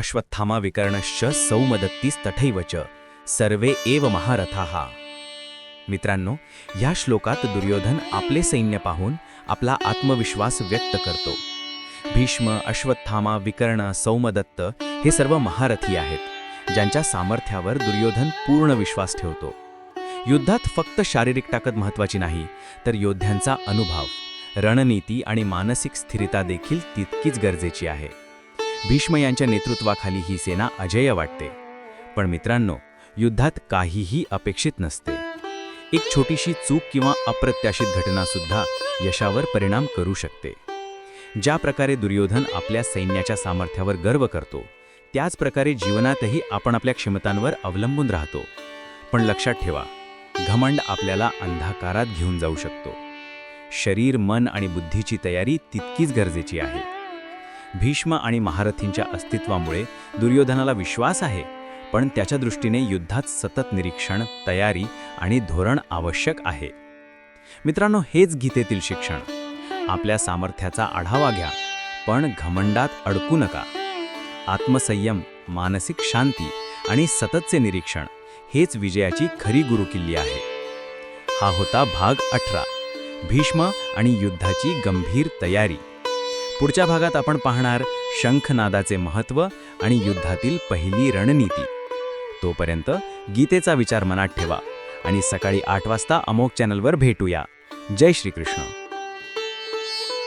अश्वत्थामा विकर्णश्च सौमदत्तीस्तथैव च. सर्वे एव महारथाहा मित्रांनो या श्लोकात दुर्योधन आपले सैन्य पाहून आपला आत्मविश्वास व्यक्त करतो. भीष्म अश्वत्थामा विकर्ण सौमदत्त हे सर्व महारथी आहेत ज्यांच्या सामर्थ्यावर दुर्योधन पूर्ण विश्वास ठेवतो. युद्धात फक्त शारीरिक ताकद महत्वाची नाही तर योद्ध्यांचा अनुभव रणनीती आणि मानसिक स्थिरता देखील तितकीच गरजेची आहे. भीष्म यांच्या नेतृत्वाखाली ही सेना अजय वाटते. पण मित्रांनो युद्धात काहीही अपेक्षित नसते. एक छोटीशी चूक किंवा अप्रत्याशित घटना सुद्धा यशावर परिणाम करू शकते. ज्या प्रकारे दुर्योधन आपल्या सैन्याच्या सामर्थ्यावर गर्व करतो त्याच प्रकारे जीवनातही आपण आपल्या क्षमतांवर अवलंबून राहतो. पण लक्षात ठेवा घमंड आपल्याला अंधाकारात घेऊन जाऊ शकतो. शरीर मन आणि बुद्धीची तयारी तितकीच गरजेची आहे. भीष्म आणि महारथींच्या अस्तित्वामुळे दुर्योधनाला विश्वास आहे. पण त्याच्या दृष्टीने युद्धात सतत निरीक्षण तयारी आणि धोरण आवश्यक आहे. मित्रांनो हेच गीतेतील शिक्षण. आपल्या सामर्थ्याचा आढावा घ्या पण घमंडात अडकू नका. आत्मसंयम मानसिक शांती आणि सततचे निरीक्षण हेच विजयाची खरी गुरुकिल्ली आहे. हा होता भाग अठरा. भीष्म आणि युद्धाची गंभीर तयारी. पुढच्या भागात आपण पाहणार शंखनादाचे महत्त्व आणि युद्धातील पहिली रणनीती. तोपर्यंत गीतेचा विचार मनात ठेवा आणि सकाळी आठ वाजता अमोक चॅनलवर भेटूया. जय श्रीकृष्ण.